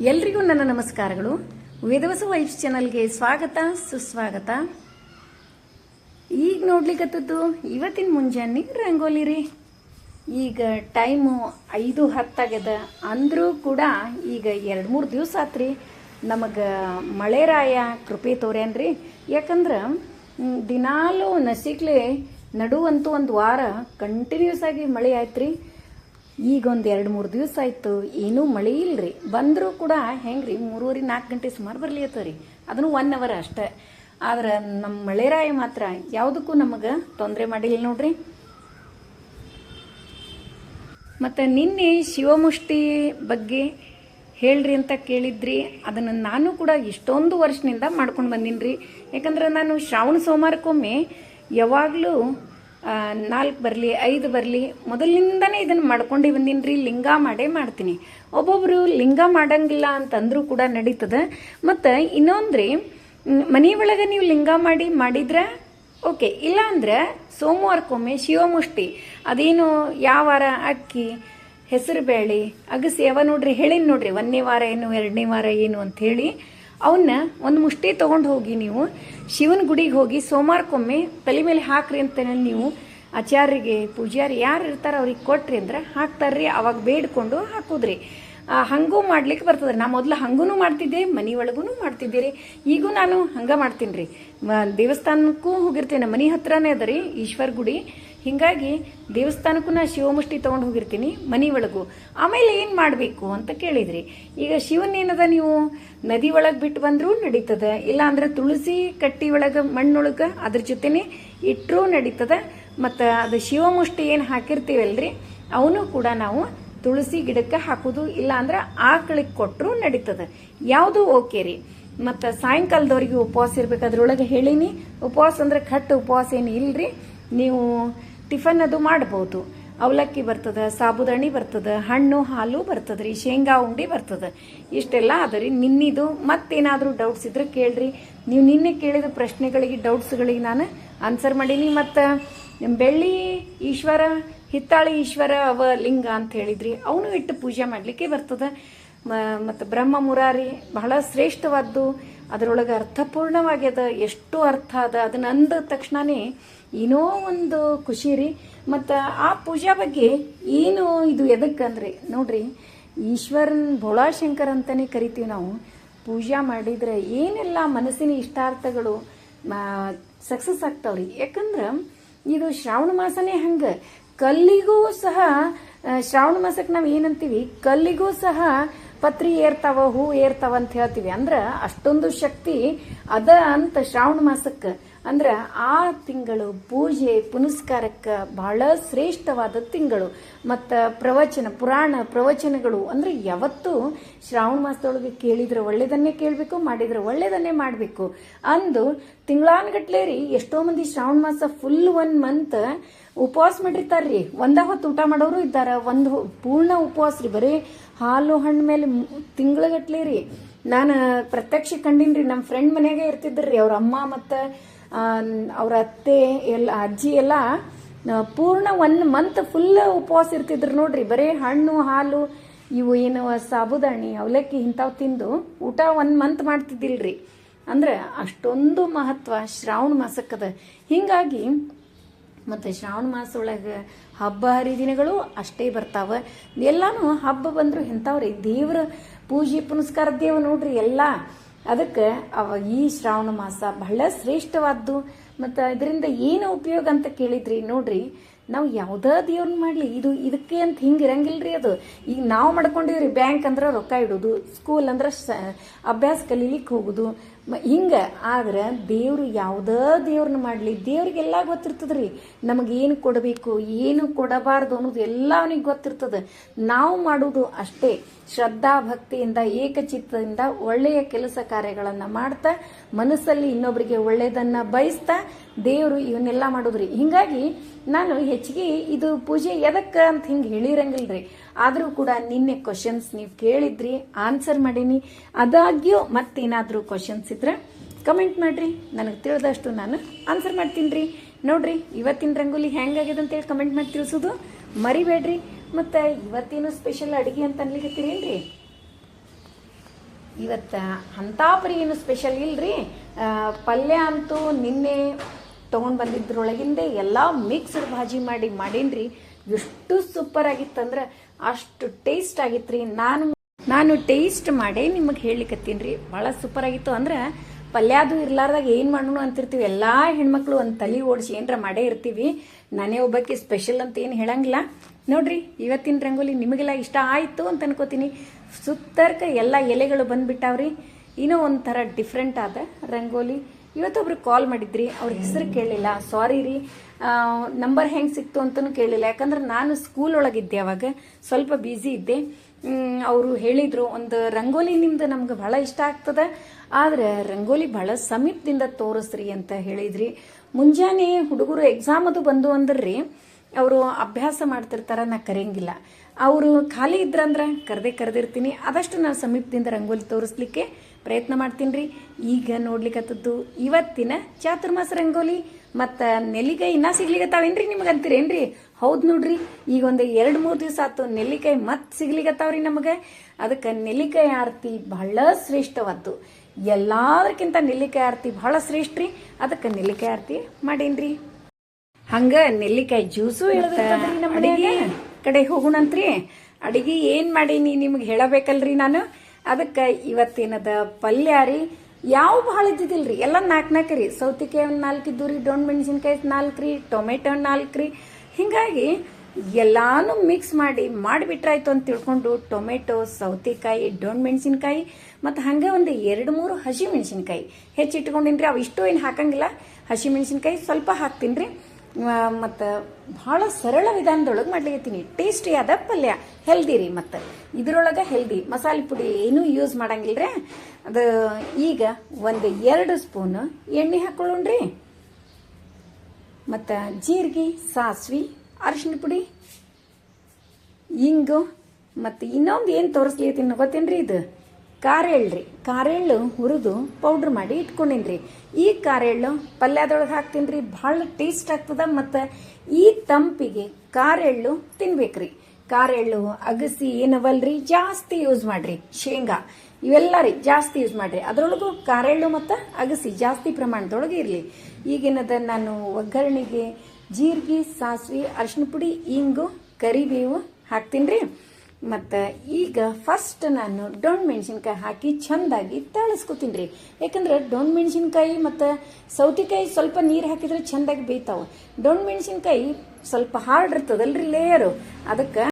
ಎಲ್ರಿಗೂ ನನ್ನ ನಮಸ್ಕಾರಗಳು. ವೇದವಸ ವೈಫ್ಸ್ ಚಾನಲ್ಗೆ ಸ್ವಾಗತ, ಸುಸ್ವಾಗತ. ಈಗ ನೋಡ್ಲಿಕ್ಕತ್ತದ್ದು ಇವತ್ತಿನ ಮುಂಜಾನೆ ರಂಗೋಲಿ ರೀ. ಈಗ ಟೈಮು ಐದು ಹತ್ತಾಗ್ಯದ. ಅಂದರೂ ಕೂಡ ಈಗ ಎರಡು ಮೂರು ದಿವಸ ಆತ್ರಿ. ನಮಗೆ ಮಳೆರಾಯ ಕೃಪೆ ತೋರ್ಯಾನ್ರಿ. ಯಾಕಂದ್ರೆ ದಿನಾಲೂ ನಸಿಕ್ಲೆ ನಡುವಂತೂ ಒಂದು ವಾರ ಕಂಟಿನ್ಯೂಸ್ ಆಗಿ ಮಳೆ ಆಯ್ತು ಈಗ ಒಂದು ಎರಡು ಮೂರು ದಿವಸ ಆಯ್ತು. ಏನೂ ಮಳೆ ಇಲ್ರಿ. ಬಂದರೂ ಕೂಡ ಹೆಂಗ್ರಿ, ಮೂರುವರೆ, ನಾಲ್ಕು ಗಂಟೆ ಸುಮಾರು ಬರ್ಲಿ ರೀ. ಅದನ್ನು ಒನ್ ಅವರ್ ಅಷ್ಟೇ. ಆದ್ರೆ ನಮ್ಮ ಮಳೆರಾಯ ಮಾತ್ರ ಯಾವುದಕ್ಕೂ ನಮಗೆ ತೊಂದರೆ ಮಾಡಿಲ್ಲ ನೋಡ್ರಿ. ಮತ್ತು ನಿನ್ನೆ ಶಿವಮುಷ್ಟಿ ಬಗ್ಗೆ ಹೇಳ್ರಿ ಅಂತ ಕೇಳಿದ್ರಿ. ಅದನ್ನು ನಾನು ಕೂಡ ಇಷ್ಟೊಂದು ವರ್ಷದಿಂದ ಮಾಡ್ಕೊಂಡು ಬಂದೀನಿ ರೀ ಯಾಕಂದ್ರೆ ನಾನು ಶ್ರಾವಣ ಸೋಮವಾರಕ್ಕೊಮ್ಮೆ ಯಾವಾಗಲೂ ನಾಲ್ಕು ಬರಲಿ, ಐದು ಬರಲಿ, ಮೊದಲಿಂದನೇ ಇದನ್ನು ಮಾಡ್ಕೊಂಡು ಬಂದೀನಿ ರೀ ಲಿಂಗ ಮಾಡೇ ಮಾಡ್ತೀನಿ. ಒಬ್ಬೊಬ್ಬರು ಲಿಂಗ ಮಾಡಂಗಿಲ್ಲ ಅಂತಂದ್ರೂ ಕೂಡ ನಡೀತದೆ. ಮತ್ತು ಇನ್ನೊಂದ್ರಿ ಒಳಗೆ ನೀವು ಲಿಂಗ ಮಾಡಿ, ಮಾಡಿದ್ರೆ ಓಕೆ. ಇಲ್ಲ ಅಂದ್ರೆ ಸೋಮವಾರಕ್ಕೊಮ್ಮೆ ಶಿವಮುಷ್ಟಿ ಅದೇನು ಯಾವ ವಾರ? ಅಕ್ಕಿ ಹೆಸರು ಬೇಳೆ ಅಗಸಿ ಯಾವ ನೋಡ್ರಿ, ಹೇಳಿನಿ ನೋಡ್ರಿ, ಒಂದನೇ ವಾರ ಏನು, ಎರಡನೇ ವಾರ ಏನು ಅಂತ ಹೇಳಿ ಅವನ್ನ ಒಂದು ಮುಷ್ಟಿ ತಗೊಂಡು ಹೋಗಿ ನೀವು ಶಿವನ ಗುಡಿಗೆ ಹೋಗಿ ಸೋಮವಾರಕ್ಕೊಮ್ಮೆ ತಲೆ ಮೇಲೆ ಹಾಕ್ರಿ ಅಂತ ನೀವು ಆಚಾರ್ಯರಿಗೆ ಪೂಜಾರಿ ಯಾರು ಇರ್ತಾರೆ ಅವ್ರಿಗೆ ಕೊಟ್ರಿ ಅಂದ್ರೆ ಹಾಕ್ತಾರ್ರಿ, ಅವಾಗ ಬೇಡ್ಕೊಂಡು ಹಾಕುದ್ರಿ. ಹಂಗೂ ಮಾಡ್ಲಿಕ್ಕೆ ಬರ್ತದೆ. ನಾ ಮೊದಲು ಹಂಗೂ ಮಾಡ್ತಿದ್ದೆ, ಮನೆ ಒಳಗೂ ಮಾಡ್ತಿದ್ದೆ ರೀ. ಈಗೂ ನಾನು ಹಂಗೆ ಮಾಡ್ತೀನಿ ರೀ. ದೇವಸ್ಥಾನಕ್ಕೂ ಹೋಗಿರ್ತೀನಿ, ಮನೆ ಹತ್ರನೇ ಅದ ರೀ ಈಶ್ವರ ಗುಡಿ. ಹಿಂಗಾಗಿ ದೇವಸ್ಥಾನಕ್ಕೂ ನಾ ಶಿವಮುಷ್ಟಿ ತೊಗೊಂಡು ಹೋಗಿರ್ತೀನಿ, ಮನೆ ಒಳಗೂ. ಆಮೇಲೆ ಏನು ಮಾಡಬೇಕು ಅಂತ ಕೇಳಿದ್ರಿ. ಈಗ ಶಿವನ್ ಏನದ ನೀವು? ನದಿ ಒಳಗೆ ಬಿಟ್ಟು ಬಂದರೂ ನಡೀತದ. ಇಲ್ಲ ಅಂದ್ರೆ ತುಳಸಿ ಕಟ್ಟಿ ಒಳಗೆ, ಮಣ್ಣೊಳಗೆ ಅದ್ರ ಜೊತೆನೆ ಇಟ್ಟರೂ ನಡೀತದ. ಮತ್ತು ಅದು ಶಿವಮುಷ್ಟಿ ಏನು ಹಾಕಿರ್ತೀವಲ್ರಿ, ಅವನು ಕೂಡ ನಾವು ತುಳಸಿ ಗಿಡಕ್ಕೆ ಹಾಕೋದು ಇಲ್ಲ ಅಂದ್ರೆ ಆಕಳಿಗೆ ಕೊಟ್ಟರು ನಡೀತದೆ. ಯಾವುದು ಓಕೆ ರೀ? ಮತ್ತು ಸಾಯಂಕಾಲದವರೆಗೆ ಉಪವಾಸ ಇರ್ಬೇಕು ಅದ್ರೊಳಗೆ ಹೇಳೀನಿ. ಉಪವಾಸ ಅಂದ್ರೆ ಕಟ್ಟು ಉಪವಾಸ ಏನು ಇಲ್ರಿ? ನೀವು ಟಿಫನ್ ಅದು ಮಾಡ್ಬೋದು. ಅವಲಕ್ಕಿ ಬರ್ತದ, ಸಾಬುದಾಣಿ ಬರ್ತದ, ಹಣ್ಣು, ಹಾಲು ಬರ್ತದೆ ರೀ ಶೇಂಗಾ, ಉಂಡಿ ಬರ್ತದ. ಇಷ್ಟೆಲ್ಲ ಅದ ರೀ. ನಿನ್ನಿದು ಮತ್ತೇನಾದರೂ ಡೌಟ್ಸ್ ಇದ್ರೆ ಕೇಳ್ರಿ. ನೀವು ನಿನ್ನೆ ಕೇಳಿದ ಪ್ರಶ್ನೆಗಳಿಗೆ ಡೌಟ್ಸ್ಗಳಿಗೆ ನಾನು ಆನ್ಸರ್ ಮಾಡೀನಿ. ಮತ್ತು ಬೆಳ್ಳಿ, ಈಶ್ವರ ಹಿತ್ತಾಳಿ ಈಶ್ವರ ಅವ ಲಿಂಗ ಅಂತ ಹೇಳಿದ್ರಿ. ಅವನು ಇಟ್ಟು ಪೂಜೆ ಮಾಡಲಿಕ್ಕೆ ಬರ್ತದೆ. ಮತ್ತು ಬ್ರಹ್ಮ ಮುರಾರಿ ಬಹಳ ಶ್ರೇಷ್ಠವಾದ್ದು. ಅದರೊಳಗೆ ಅರ್ಥಪೂರ್ಣವಾಗ್ಯದ ಎಷ್ಟು ಅರ್ಥ ಅದ. ಅದನ್ನ ಅಂದ ತಕ್ಷಣನೇ ಏನೋ ಒಂದು ಖುಷಿ ರೀ. ಮತ್ತು ಆ ಪೂಜಾ ಬಗ್ಗೆ ಏನು ಇದು ಎದಕ್ಕಂದ್ರೆ ನೋಡ್ರಿ, ಈಶ್ವರನ್ ಭೋಳಾಶಂಕರ್ ಅಂತಲೇ ಕರಿತೀವಿ ನಾವು. ಪೂಜಾ ಮಾಡಿದ್ರೆ ಏನೆಲ್ಲ ಮನಸ್ಸಿನ ಇಷ್ಟಾರ್ಥಗಳು ಸಕ್ಸಸ್ ಆಗ್ತಾವ್ರಿ. ಯಾಕಂದ್ರೆ, ಇದು ಶ್ರಾವಣ ಮಾಸನೇ ಹಂಗ. ಕಲ್ಲಿಗೂ ಸಹ ಶ್ರಾವಣ ಮಾಸಕ್ಕೆ ನಾವು ಏನಂತೀವಿ? ಕಲ್ಲಿಗೂ ಸಹ ಪತ್ರಿ ಏರ್ತಾವ, ಹೂ ಏರ್ತಾವ ಅಂತ ಹೇಳ್ತೀವಿ. ಅಂದ್ರ ಅಷ್ಟೊಂದು ಶಕ್ತಿ ಅದ ಅಂತ ಶ್ರಾವಣ ಮಾಸಕ್ಕೆ. ಅಂದ್ರ ಆ ತಿಂಗಳು ಪೂಜೆ, ಪುನಸ್ಕಾರಕ್ಕೆ ಬಹಳ ಶ್ರೇಷ್ಠವಾದ ತಿಂಗಳು. ಮತ್ತು ಪ್ರವಚನ, ಪುರಾಣ ಪ್ರವಚನಗಳು ಅಂದ್ರೆ ಯಾವತ್ತು ಶ್ರಾವಣ ಮಾಸದೊಳಗೆ ಕೇಳಿದ್ರೆ ಒಳ್ಳೆಯದನ್ನೇ ಕೇಳಬೇಕು, ಮಾಡಿದ್ರೆ ಒಳ್ಳೆಯದನ್ನೇ ಮಾಡಬೇಕು. ಅಂದು ತಿಂಗಳಾನ್ಗಟ್ಲೆ ರೀ ಎಷ್ಟೋ ಮಂದಿ ಶ್ರಾವಣ ಮಾಸ ಫುಲ್ ಒನ್ ಮಂತ್ ಉಪವಾಸ ಮಾಡಿರ್ತಾರ್ರಿ ಒಂದ ಹೊತ್ತು ಊಟ ಮಾಡೋರು ಇದ್ದಾರೆ, ಒಂದು ಪೂರ್ಣ ಉಪವಾಸ ರೀ. ಬರೀ ಹಾಲು ಹಣ್ಣು ಮೇಲೆ ತಿಂಗಳಗಟ್ಲೆ ರೀ. ನಾನು ಪ್ರತ್ಯಕ್ಷ ಕಂಡಿನ್ರಿ ನಮ್ಮ ಫ್ರೆಂಡ್ ಮನೆಯಾಗೆ ಇರ್ತಿದ್ರಿ ಅವ್ರ ಅಮ್ಮ ಮತ್ತು ಅವ್ರ ಅತ್ತೆ ಎಲ್ಲ, ಅಜ್ಜಿ ಎಲ್ಲ ಪೂರ್ಣ ಒನ್ ಮಂತ್ ಫುಲ್ ಉಪವಾಸ ಇರ್ತಿದ್ರು ನೋಡ್ರಿ. ಬರೀ ಹಣ್ಣು, ಹಾಲು, ಇವು ಏನು, ಸಾಬುದಾಣಿ, ಅವಲಕ್ಕಿ ಇಂಥವು ತಿಂದು ಊಟ ಒನ್ ಮಂತ್ ಮಾಡ್ತಿದ್ದಿಲ್ರಿ. ಅಂದ್ರೆ ಅಷ್ಟೊಂದು ಮಹತ್ವ ಶ್ರಾವಣ ಮಾಸಕ್ಕದ. ಹಿಂಗಾಗಿ ಮತ್ತು ಶ್ರಾವಣ ಮಾಸ ಒಳಗೆ ಹಬ್ಬ ಹರಿದಿನಗಳು ಅಷ್ಟೇ ಬರ್ತಾವ. ಎಲ್ಲಾನು ಹಬ್ಬ ಬಂದ್ರು ಇಂಥವ್ರಿ. ದೇವ್ರ ಪೂಜೆ ಪುನಸ್ಕಾರ ದೇವ ನೋಡ್ರಿ ಎಲ್ಲ. ಅದಕ್ಕೆ ಅವ ಈ ಶ್ರಾವಣ ಮಾಸ ಬಹಳ ಶ್ರೇಷ್ಠವಾದ್ದು. ಮತ್ತು ಇದರಿಂದ ಏನು ಉಪಯೋಗ ಅಂತ ಕೇಳಿದ್ರಿ, ನೋಡ್ರಿ, ನಾವು ಯಾವುದೇ ದೇವ್ರನ್ನ ಮಾಡಲಿ, ಇದು ಇದಕ್ಕೆ ಅಂತ ಹಿಂಗೆ ರೀ ಅದು. ಈಗ ನಾವು ಮಾಡ್ಕೊಂಡಿವ್ರಿ ಬ್ಯಾಂಕ್ ಅಂದ್ರೆ ರೊಕ್ಕ ಇಡೋದು ಸ್ಕೂಲ್ ಅಂದ್ರೆ ಅಭ್ಯಾಸ ಕಲೀಲಿಕ್ಕೆ ಹೋಗೋದು ಹಿಂಗೆ, ಆದ್ರೆ ದೇವ್ರು ಯಾವುದೇ ದೇವ್ರನ್ನ ಮಾಡಲಿ, ದೇವ್ರಿಗೆಲ್ಲ ಗೊತ್ತಿರ್ತದ್ರಿ. ನಮಗೆ ಏನು ಕೊಡಬೇಕು, ಏನು ಕೊಡಬಾರ್ದು ಅನ್ನೋದು ಎಲ್ಲ ಅವನಿಗೆ ಗೊತ್ತಿರ್ತದೆ. ನಾವು ಮಾಡೋದು ಅಷ್ಟೇ. ಶ್ರದ್ಧಾ ಭಕ್ತಿಯಿಂದ, ಏಕಚಿತ್ತದಿಂದ ಒಳ್ಳೆಯ ಕೆಲಸ ಕಾರ್ಯಗಳನ್ನು ಮಾಡ್ತಾ, ಮನಸ್ಸಲ್ಲಿ ಇನ್ನೊಬ್ಬರಿಗೆ ಒಳ್ಳೆಯದನ್ನ ಬಯಸ್ತಾ ದೇವರು ಇವನ್ನೆಲ್ಲ ಮಾಡೋದ್ರಿ. ಹಿಂಗಾಗಿ ನಾನು ಹೆಚ್ಚಿಗೆ ಇದು ಪೂಜೆ ಎದಕ್ಕೆ ಅಂತ ಹಿಂಗೆ ಹೇಳಿರಂಗಿಲ್ರಿ. ಆದರೂ ಕೂಡ ನಿನ್ನೆ ಕ್ವಶನ್ಸ್ ನೀವು ಕೇಳಿದ್ರಿ ಆನ್ಸರ್ ಮಾಡೀನಿ. ಅದಾಗ್ಯೂ ಮತ್ತೇನಾದರೂ ಕ್ವಶನ್ಸ್ ಇದ್ರೆ ಕಮೆಂಟ್ ಮಾಡಿರಿ. ನನಗೆ ತಿಳಿದಷ್ಟು ನಾನು ಆನ್ಸರ್ ಮಾಡ್ತೀನಿ ರೀ ನೋಡ್ರಿ, ಇವತ್ತಿನ ರಂಗೋಲಿ ಹೆಂಗಾಗಿದೆ ಅಂತೇಳಿ ಕಮೆಂಟ್ ಮಾಡಿ ತಿಳಿಸೋದು ಮರಿಬೇಡ್ರಿ. ಮತ್ತು ಇವತ್ತೇನು ಸ್ಪೆಷಲ್ ಅಡುಗೆ ಅಂತ ಅನ್ಲಿಕ್ಕೆ ಇವತ್ತು ಅಂತಾಪರಿ ಏನು ಸ್ಪೆಷಲ್ ಇಲ್ರಿ? ಪಲ್ಯ ಅಂತೂ ನಿನ್ನೆ ತೊಗೊಂಡು ಬಂದಿದ್ರೊಳಗಿಂದೆ ಎಲ್ಲ ಮಿಕ್ಸ್ಡ್ ಭಾಜಿ ಮಾಡಿ ಮಾಡೀನ್ರಿ. ಎಷ್ಟು ಸೂಪರ್ ಆಗಿತ್ತಂದ್ರೆ ಅಷ್ಟು ಟೇಸ್ಟ್ ಆಗಿತ್ರಿ. ನಾನು ನಾನು ಟೇಸ್ಟ್ ಮಾಡಿ ನಿಮಗೆ ಹೇಳಲಿಕ್ಕತ್ತೀನಿ ರೀ. ಭಾಳ ಸೂಪರ್ ಆಗಿತ್ತು. ಅಂದ್ರೆ ಪಲ್ಯಾದು ಇರ್ಲಾರ್ದಾಗ ಏನು ಮಾಡೋಣ ಅಂತಿರ್ತೀವಿ. ಎಲ್ಲ ಹೆಣ್ಮಕ್ಳು ಒಂದು ತಲೆ ಓಡಿಸಿ ಏನರ ಮಾಡೇ ಇರ್ತೀವಿ. ನಾನೇ ಒಬ್ಬಕ್ಕೆ ಸ್ಪೆಷಲ್ ಅಂತ ಏನು ಹೇಳಂಗಿಲ್ಲ. ನೋಡ್ರಿ, ಇವತ್ತಿನ ರಂಗೋಲಿ ನಿಮಗೆಲ್ಲ ಇಷ್ಟ ಆಯಿತು ಅಂತ ಅನ್ಕೋತೀನಿ. ಸುತ್ತರ್ಕ ಎಲ್ಲ ಎಲೆಗಳು ಬಂದ್ಬಿಟ್ಟಾವ್ರಿ. ಇನ್ನೂ ಒಂಥರ ಡಿಫ್ರೆಂಟ್ ಆದ ರಂಗೋಲಿ. ಇವತ್ತೊಬ್ರು ಕಾಲ್ ಮಾಡಿದ್ರಿ. ಅವ್ರ ಹೆಸರು ಕೇಳಲಿಲ್ಲ. ಸಾರಿ ರೀ. ನಂಬರ್ ಹೆಂಗೆ ಸಿಕ್ತು ಅಂತಲೂ ಕೇಳಿಲ್ಲ. ಯಾಕಂದ್ರೆ ನಾನು ಸ್ಕೂಲ್ ಒಳಗಿದ್ದೆ ಅವಾಗ. ಸ್ವಲ್ಪ ಬ್ಯುಸಿ ಇದ್ದೆ. ಅವರು ಹೇಳಿದರು, ಒಂದು ರಂಗೋಲಿ ನಿಮ್ದು ನಮ್ಗೆ ಭಾಳ ಇಷ್ಟ ಆಗ್ತದೆ. ಆದರೆ ರಂಗೋಲಿ ಭಾಳ ಸಮೀಪದಿಂದ ತೋರಿಸ್ರಿ ಅಂತ ಹೇಳಿದ್ರಿ. ಮುಂಜಾನೆ ಹುಡುಗರು ಎಕ್ಸಾಮ್ ಅದು ಬಂದು ಅಂದ್ರಿ, ಅವರು ಅಭ್ಯಾಸ ಮಾಡ್ತಿರ್ತಾರ, ನಾ ಕರೆಯಂಗಿಲ್ಲ. ಅವರು ಖಾಲಿ ಇದ್ರಂದ್ರೆ ಕರೆದೇ ಕರೆದಿರ್ತೀನಿ. ಆದಷ್ಟು ನಾನು ಸಮೀಪದಿಂದ ರಂಗೋಲಿ ತೋರಿಸ್ಲಿಕ್ಕೆ ಪ್ರಯತ್ನ ಮಾಡ್ತೀನಿ ರೀ. ಈಗ ನೋಡ್ಲಿಕ್ಕತ್ತದ್ದು ಇವತ್ತಿನ ಚಾತುರ್ಮಾಸ ರಂಗೋಲಿ. ಮತ್ತು ನೆಲ್ಲಿಕಾಯಿ ಇನ್ನೂ ಸಿಗ್ಲಿಕತ್ತಾವೇನ್ರಿ ನಿಮ್ಗೆ ಅಂತೀರೇನ್ರಿ ಹೌದು ನೋಡ್ರಿ ಈಗ ಒಂದು ಎರಡು ಮೂರು ದಿವಸ ಆತು ನೆಲ್ಲಿಕಾಯಿ ಮತ್ತೆ ಸಿಗ್ಲಿಕತ್ತಾವ್ರಿ ನಮಗೆ. ಅದಕ್ಕೆ ನೆಲ್ಲಿಕಾಯಿ ಆರತಿ ಬಹಳ ಶ್ರೇಷ್ಠವಾದ್ದು. ಎಲ್ಲದಕ್ಕಿಂತ ನೆಲ್ಲಿಕಾಯಿ ಆರತಿ ಬಹಳ ಶ್ರೇಷ್ಠ ರೀ ಅದಕ್ಕೆ ನೆಲ್ಲಿಕಾಯಿ ಆರತಿ ಮಾಡೇನ್ರಿ? ಹಂಗ ನೆಲ್ಲಿಕಾಯಿ ಜ್ಯೂಸು ಅಡಿಗೆ? ಕಡೆ ಹೋಗೋಣಂತ್ರಿ ಅಡಿಗೆ ಏನ್ ಮಾಡೀನಿ ನಿಮ್ಗೆ ಹೇಳಬೇಕಲ್ರಿ ನಾನು. ಅದಕ್ಕೆ ಇವತ್ತೇನದ ಪಲ್ಯ ರೀ ಯಾವ ಭಾಳ ಇದ್ದಿದ್ದಿಲ್ರಿ? ಎಲ್ಲ ನಾಲ್ಕು ನಾಲ್ಕು ರೀ. ಸೌತಿಕಾಯಿ ಒಂದು ನಾಲ್ಕು ಇದ್ದು ರೀ ಡೊಣ್ ಮೆಣಸಿನ್ಕಾಯಿ ನಾಲ್ಕು ರೀ, ಟೊಮೆಟೊ ನಾಲ್ಕು ರೀ. ಹೀಗಾಗಿ ಎಲ್ಲಾನು ಮಿಕ್ಸ್ ಮಾಡಿ, ಮಾಡಿಬಿಟ್ರಾಯ್ತು ಅಂತ ತಿಳ್ಕೊಂಡು ಟೊಮೆಟೊ, ಸೌತೆಕಾಯಿ, ಡೊಣ್ ಮೆಣಸಿನ್ಕಾಯಿ ಮತ್ತು ಹಾಗೆ ಒಂದು ಎರಡು ಮೂರು ಹಸಿ ಮೆಣಸಿನ್ಕಾಯಿ ಹೆಚ್ಚಿಟ್ಕೊಂಡಿನ್ರಿ ಅವು ಇಷ್ಟು ಏನು ಹಾಕಂಗಿಲ್ಲ. ಹಸಿ ಮೆಣಸಿನ್ಕಾಯಿ ಸ್ವಲ್ಪ ಹಾಕ್ತೀನಿ ರೀ ಮತ್ತು ಭಾಳ ಸರಳ ವಿಧಾನದೊಳಗೆ ಮಾಡ್ಲಿಕತ್ತೀನಿ. ಟೇಸ್ಟಿ ಆದ ಪಲ್ಯ. ಹೆಲ್ದಿ ರೀ ಮತ್ತು. ಇದ್ರೊಳಗೆ ಹೆಲ್ದಿ ಮಸಾಲೆ ಪುಡಿ ಏನೂ ಯೂಸ್ ಮಾಡಂಗಿಲ್ಲ ರೀ ಅದು ಈಗ ಒಂದು ಎರಡು ಸ್ಪೂನ್ ಎಣ್ಣೆ ಹಾಕೊಳ್ಳೋಣ್ರಿ. ಮತ್ತು ಜೀರಿಗೆ, ಸಾಸ್ವಿ ಅರಿಶಿನ ಪುಡಿ, ಇಂಗು, ಮತ್ತು ಇನ್ನೊಂದು ಏನು ತೋರಿಸ್ಲಿತ್ತೀನಿ ಗೊತ್ತೇನ್ರಿ ಇದು? ಕಾರೆಳ್ಳ್ರಿ ಕಾರೆಳ್ಳು ಹುರಿದು ಪೌಡ್ರ್ ಮಾಡಿ ಇಟ್ಕೊಂಡಿನ್ರಿ. ಈ ಕಾರೆಳ್ಳು ಪಲ್ಯದೊಳಗೆ ಹಾಕ್ತೀನಿ ರೀ ಭಾಳ ಟೇಸ್ಟ್ ಆಗ್ತದ ಮತ್ತು ಈ ತಂಪಿಗೆ ಕಾರೆಳ್ಳು ತಿನ್ಬೇಕ್ರಿ. ಕಾರೆಳ್ಳು ಅಗಸಿ ಏನವಲ್ರಿ? ಜಾಸ್ತಿ ಯೂಸ್ ಮಾಡ್ರಿ. ಶೇಂಗಾ. ಇವೆಲ್ಲ ರೀ ಜಾಸ್ತಿ ಯೂಸ್ ಮಾಡ್ರಿ. ಅದರೊಳಗೂ ಕಾರೆಳ್ಳು ಮತ್ತು ಅಗಸಿ ಜಾಸ್ತಿ ಪ್ರಮಾಣದೊಳಗೆ ಇರಲಿ. ಈಗಿನದ ನಾನು ಒಗ್ಗರಣೆಗೆ ಜೀರಿಗೆ, ಸಾಸಿವೆ ಅರಿಶಿನ ಪುಡಿ, ಇಂಗು, ಕರಿಬೇವು ಹಾಕ್ತೀನಿ ರೀ ಮತ್ತು ಈಗ ಫಸ್ಟ್ ನಾನು ಡೊಣ್ ಮೆಣಸಿನ್ಕಾಯಿ ಹಾಕಿ ಚೆಂದಾಗಿ ತಾಳಿಸ್ಕೊತೀನಿ ರೀ ಯಾಕಂದ್ರೆ ಡೊಣ್ ಮೆಣಸಿನ್ಕಾಯಿ ಮತ್ತು ಸೌತೆಕಾಯಿ ಸ್ವಲ್ಪ ನೀರು ಹಾಕಿದ್ರೆ ಚೆಂದಾಗಿ ಬೇಯ್ತಾವೆ. ಡೊಣ್ ಮೆಣಸಿನ್ಕಾಯಿ ಸ್ವಲ್ಪ ಹಾರ್ಡ್ ಇರ್ತದಲ್ರಿ ಲೇಯರು ಅದಕ್ಕೆ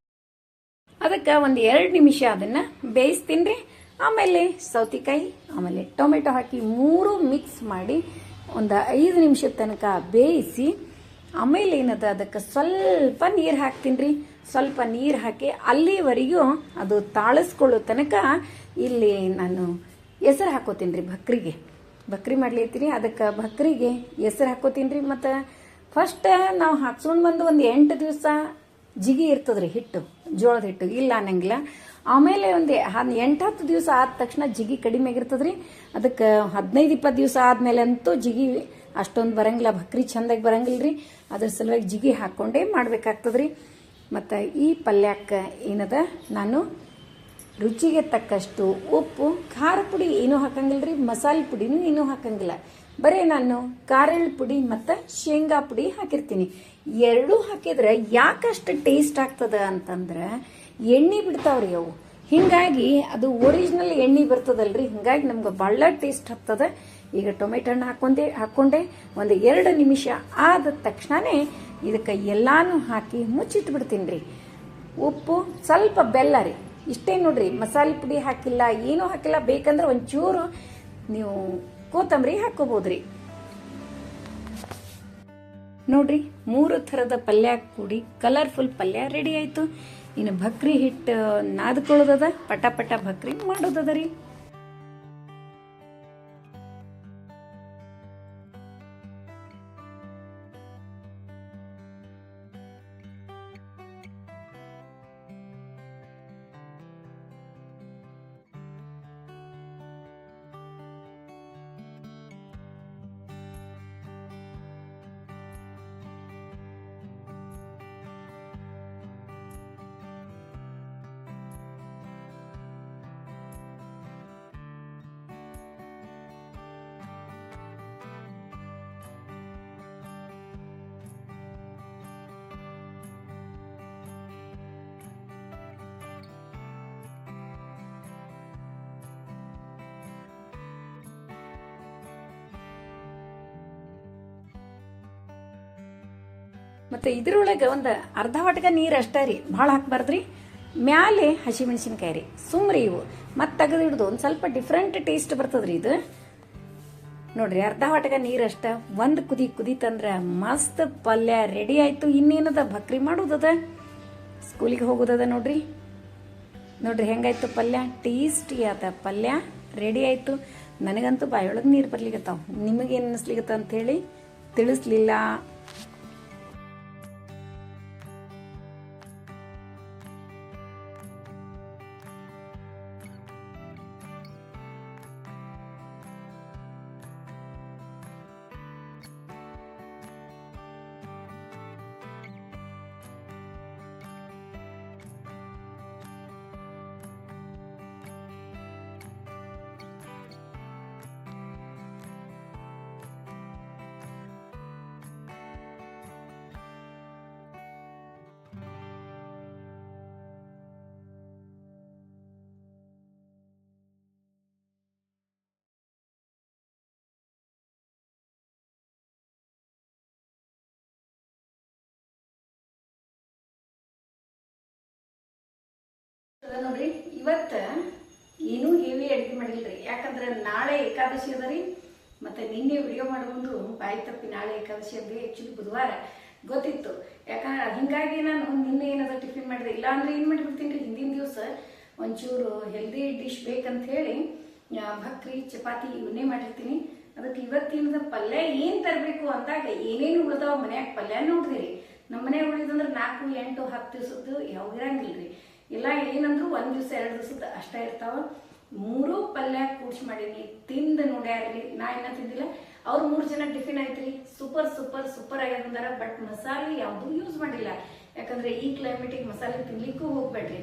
ಅದಕ್ಕೆ ಒಂದು ಎರಡು ನಿಮಿಷ ಅದನ್ನು ಬೇಯಿಸ್ತೀನಿ ರೀ ಆಮೇಲೆ ಸೌತೆಕಾಯಿ, ಆಮೇಲೆ ಟೊಮೆಟೊ ಹಾಕಿ ಮೂರು ಮಿಕ್ಸ್ ಮಾಡಿ ಒಂದು ಐದು ನಿಮಿಷದ ತನಕ ಬೇಯಿಸಿ ಆಮೇಲೆ ಏನದ? ಅದಕ್ಕೆ ಸ್ವಲ್ಪ ನೀರು ಹಾಕ್ತೀನಿ ಸ್ವಲ್ಪ ನೀರು ಹಾಕಿ ಅಲ್ಲಿವರೆಗೂ ಅದು ತಾಳಿಸ್ಕೊಳ್ಳೋ ತನಕ ಇಲ್ಲಿ ನಾನು ಹೆಸರು ಹಾಕೋತೀನಿ ರೀ ಭಕ್ರಿಗೆ. ಭಕ್ರಿ ಮಾಡ್ಲಿತ್ತೀನಿ. ಅದಕ್ಕೆ ಭಕ್ರಿಗೆ ಹೆಸರು ಹಾಕೋತೀನಿ ರೀ ಮತ್ತು ಫಸ್ಟ್ ನಾವು ಹಾಕ್ಸ್ಕೊಂಡು ಬಂದು ಒಂದು ಎಂಟು ದಿವಸ ಜಿಗಿ ಇರ್ತದ್ರಿ ಹಿಟ್ಟು, ಜೋಳದ ಹಿಟ್ಟು. ಇಲ್ಲ ಅನ್ನಂಗಿಲ್ಲ. ಆಮೇಲೆ ಒಂದು ಎಂಟು ಹತ್ತು ದಿವಸ ಆದ ತಕ್ಷಣ ಜಿಗಿ ಕಡಿಮೆ ಆಗಿರ್ತದ್ರಿ. ಅದಕ್ಕೆ ಹದಿನೈದು ಇಪ್ಪತ್ತು ದಿವಸ ಆದ್ಮೇಲೆ ಅಂತೂ ಜಿಗಿ ಅಷ್ಟೊಂದು ಬರಂಗಿಲ್ಲ, ಭಕ್ರಿ ಚಂದಾಗಿ ಬರಂಗಿಲ್ಲ ರೀ ಅದ್ರ ಸಲುವಾಗಿ ಜಿಗಿ ಹಾಕ್ಕೊಂಡೇ ಮಾಡ್ಬೇಕಾಗ್ತದ್ರಿ. ಮತ್ತು ಈ ಪಲ್ಯಕ್ಕೆ ಏನದ? ನಾನು ರುಚಿಗೆ ತಕ್ಕಷ್ಟು ಉಪ್ಪು, ಖಾರ ಪುಡಿ ಏನೂ ಹಾಕಂಗಿಲ್ಲ ರೀ ಮಸಾಲೆ ಪುಡಿನೂ ಏನೂ ಹಾಕಂಗಿಲ್ಲ. ಬರೀ ನಾನು ಕಾರೆಳ್ಳು ಪುಡಿ ಮತ್ತು ಶೇಂಗಾ ಪುಡಿ ಹಾಕಿರ್ತೀನಿ. ಎರಡೂ ಹಾಕಿದ್ರೆ ಯಾಕಷ್ಟು ಟೇಸ್ಟ್ ಆಗ್ತದ ಅಂತಂದ್ರೆ ಎಣ್ಣೆ ಬಿಡ್ತಾವ್ರಿ ಅವು. ಹಿಂಗಾಗಿ ಅದು ಒರಿಜಿನಲ್ ಎಣ್ಣೆ ಬರ್ತದಲ್ರಿ, ಹಿಂಗಾಗಿ ನಮ್ಗೆ ಭಾಳ ಟೇಸ್ಟ್ ಆಗ್ತದ. ಈಗ ಟೊಮೆಟೊ ಹಣ್ಣು ಹಾಕೊಂಡೆ ಹಾಕ್ಕೊಂಡೆ ಒಂದು ಎರಡು ನಿಮಿಷ ಆದ ತಕ್ಷಣನೇ ಇದಕ್ಕೆ ಎಲ್ಲಾನು ಹಾಕಿ ಮುಚ್ಚಿಟ್ಬಿಡ್ತೀನಿ ರೀ. ಉಪ್ಪು ಸ್ವಲ್ಪ ಬೆಲ್ಲ ರೀ. ಇಷ್ಟೇ ನೋಡ್ರಿ, ಮಸಾಲೆ ಪುಡಿ ಹಾಕಿಲ್ಲ, ಏನೂ ಹಾಕಿಲ್ಲ, ಬೇಕಂದ್ರೆ ಒಂಚೂರು ನೀವು ಕೊತ್ತಂಬರಿ ಹಾಕೋಬೋದ್ರಿ ನೋಡ್ರಿ, ಮೂರು ಥರದ ಪಲ್ಯ ಕೂಡಿ ಕಲರ್ಫುಲ್ ಪಲ್ಯ ರೆಡಿ ಆಯಿತು. ಇನ್ನು ಭಕ್ರಿ ಹಿಟ್ಟು ನಾದ್ಕೊಳ್ಳೋದದ, ಪಟ ಪಟ ಭಕ್ರಿ ಮಾಡೋದದ ರೀ. ಮತ್ತು ಇದ್ರೊಳಗೆ ಒಂದು ಅರ್ಧ ವಾಟಕ ನೀರು ಅಷ್ಟೇ ರೀ. ಭಾಳ ಹಾಕ್ಬಾರ್ದ್ರಿ. ಮ್ಯಾಲೆ ಹಸಿಮೆಣಸಿನ್ಕಾಯಿ ರೀ. ಸುಮ್ರಿ ಇವು. ಮತ್ತು ತೆಗೆದು ಹಿಡ್ದು ಒಂದು ಸ್ವಲ್ಪ ಡಿಫ್ರೆಂಟ್ ಟೇಸ್ಟ್ ಬರ್ತದ್ರಿ ಇದು. ನೋಡ್ರಿ, ಅರ್ಧ ವಾಟಕ ನೀರು ಅಷ್ಟ. ಒಂದು ಕುದಿ ಕುದಿತಂದ್ರೆ ಮಸ್ತ್ ಪಲ್ಯ ರೆಡಿ ಆಯ್ತು. ಇನ್ನೇನದ ಬಕ್ರಿ ಮಾಡೋದದ? ಸ್ಕೂಲಿಗೆ ಹೋಗೋದದ ನೋಡ್ರಿ. ನೋಡ್ರಿ, ಹೆಂಗಾಯ್ತು ಪಲ್ಯ? ಟೇಸ್ಟಿ ಆತ ಪಲ್ಯ ರೆಡಿ ಆಯ್ತು. ನನಗಂತೂ ಬಾಯೊಳಗೆ ನೀರು ಬರ್ಲಿಕತ್ತಾವ. ನಿಮಗೆ ಅನ್ನಿಸ್ಲಿಕತ್ತ ಅಂತ ಹೇಳಿ ತಿಳಿಸ್ಲಿಲ್ಲ. ಅದ ನೋಡ್ರಿ, ಇವತ್ತ ಏನೂ ಹೆವಿ ಅಡಿಗೆ ಮಾಡಿಲ್ರಿ. ಯಾಕಂದ್ರೆ ನಾಳೆ ಏಕಾದಶಿ ಅದ ರೀ. ಮತ್ತೆ ನಿನ್ನೆ ವಿಡಿಯೋ ಮಾಡಿಕೊಂಡು ಬಾಯಿ ತಪ್ಪಿ ನಾಳೆ ಏಕಾದಶಿ ಅಂದ್ರೆ ಆ್ಯಕ್ಚುಲಿ ಬುಧವಾರ. ಗೊತ್ತಿತ್ತು. ಯಾಕಂದ್ರೆ ಹಿಂಗಾಗಿ ನಾನು ನಿನ್ನೆ ಏನದ ಟಿಫಿನ್ ಮಾಡಿದೆ. ಇಲ್ಲ ಅಂದ್ರೆ ಏನ್ ಮಾಡಿಬಿಡ್ತೀನಿ ರೀ, ಹಿಂದಿನ ದಿವಸ ಒಂಚೂರು ಹೆಲ್ದಿ ಡಿಶ್ ಬೇಕಂತ ಹೇಳಿ ಭಕ್ರಿ, ಚಪಾತಿ ಇವನ್ನೇ ಮಾಡಿರ್ತೀನಿ. ಅದಕ್ಕೆ ಇವತ್ತಿನದ ಪಲ್ಯ ಏನು ತರಬೇಕು ಅಂದಾಗ ಏನೇನು ಉಳ್ದಾವ ಮನ್ಯಾಗ ಪಲ್ಯ ನೋಡಿದಿರಿ ನಮ್ಮ ಮನ್ಯಾಗ ಉಳಿದಂದ್ರೆ ನಾಲ್ಕು, ಎಂಟು, ಹತ್ತು ದಿವಸದ್ದು ಯಾವ ಇರಂಗಿಲ್ರಿ. ಇಲ್ಲ, ಏನಂದ್ರು ಒಂದ್ ದಿವಸ, ಎರಡು ದಿವಸದ ಅಷ್ಟೇ ಇರ್ತಾವ. ಮೂರು ಪಲ್ಯ ಕೂಡ್ಸಿ ಮಾಡೀನಿ ತಿಂದು ನೋಡ್ಯಾರ್ರಿ ನಾ ಇನ್ನ ತಿಂದಿಲ್ಲ. ಅವ್ರು ಮೂರು ಜನ ಟಿಫಿನ್ ಐತ್ರಿ ಸೂಪರ್ ಸೂಪರ್ ಸೂಪರ್ ಆಗ್ಯದ ಅಂದಾರ ಬಟ್ ಮಸಾಲೆ ಯಾವುದು ಯೂಸ್ ಮಾಡಿಲ್ಲ. ಯಾಕಂದ್ರೆ ಈ ಕ್ಲೈಮೇಟಿಗೆ ಮಸಾಲೆ ತಿನ್ಲಿಕ್ಕೂ ಹೋಗ್ಬೇಡ್ರಿ.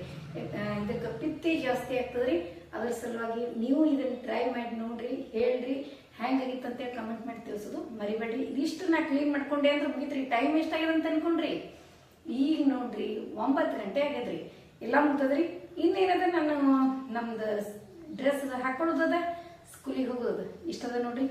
ಇದಕ್ಕೆ ಪಿತ್ತಿ ಜಾಸ್ತಿ ಆಗ್ತದ್ರಿ. ಅದ್ರ ಸಲುವಾಗಿ ನೀವು ಇದನ್ನ ಟ್ರೈ ಮಾಡಿ ನೋಡ್ರಿ, ಹೇಳ್ರಿ. ಹೆಂಗಾಗಿತ್ತಂತ ಕಮೆಂಟ್ ಮಾಡಿ ತಿಳಿಸೋದು ಮರಿಬೇಡ್ರಿ. ಇದಿಷ್ಟು ನಾ ಕ್ಲೀನ್ ಮಾಡ್ಕೊಂಡೆ ಅಂದ್ರೆ ಮುಗಿತ್ರಿ. ಟೈಮ್ ಎಷ್ಟಾಗಿದೆ ಅಂತ ಅನ್ಕೊಂಡ್ರಿ. ಈಗ ನೋಡ್ರಿ, ಒಂಬತ್ತು ಗಂಟೆ ಆಗ್ಯದ್ರಿ. ಎಲ್ಲ ಮುಗ್ದದ್ರಿ. ಇನ್ನೇನದ ನಾನು ನಮ್ದು ಡ್ರೆಸ್ ಹಾಕೊಳ್ಳೋದದ? ಸ್ಕೂಲಿಗೆ ಹೋಗೋದು. ಇಷ್ಟದ ನೋಡ್ರಿ.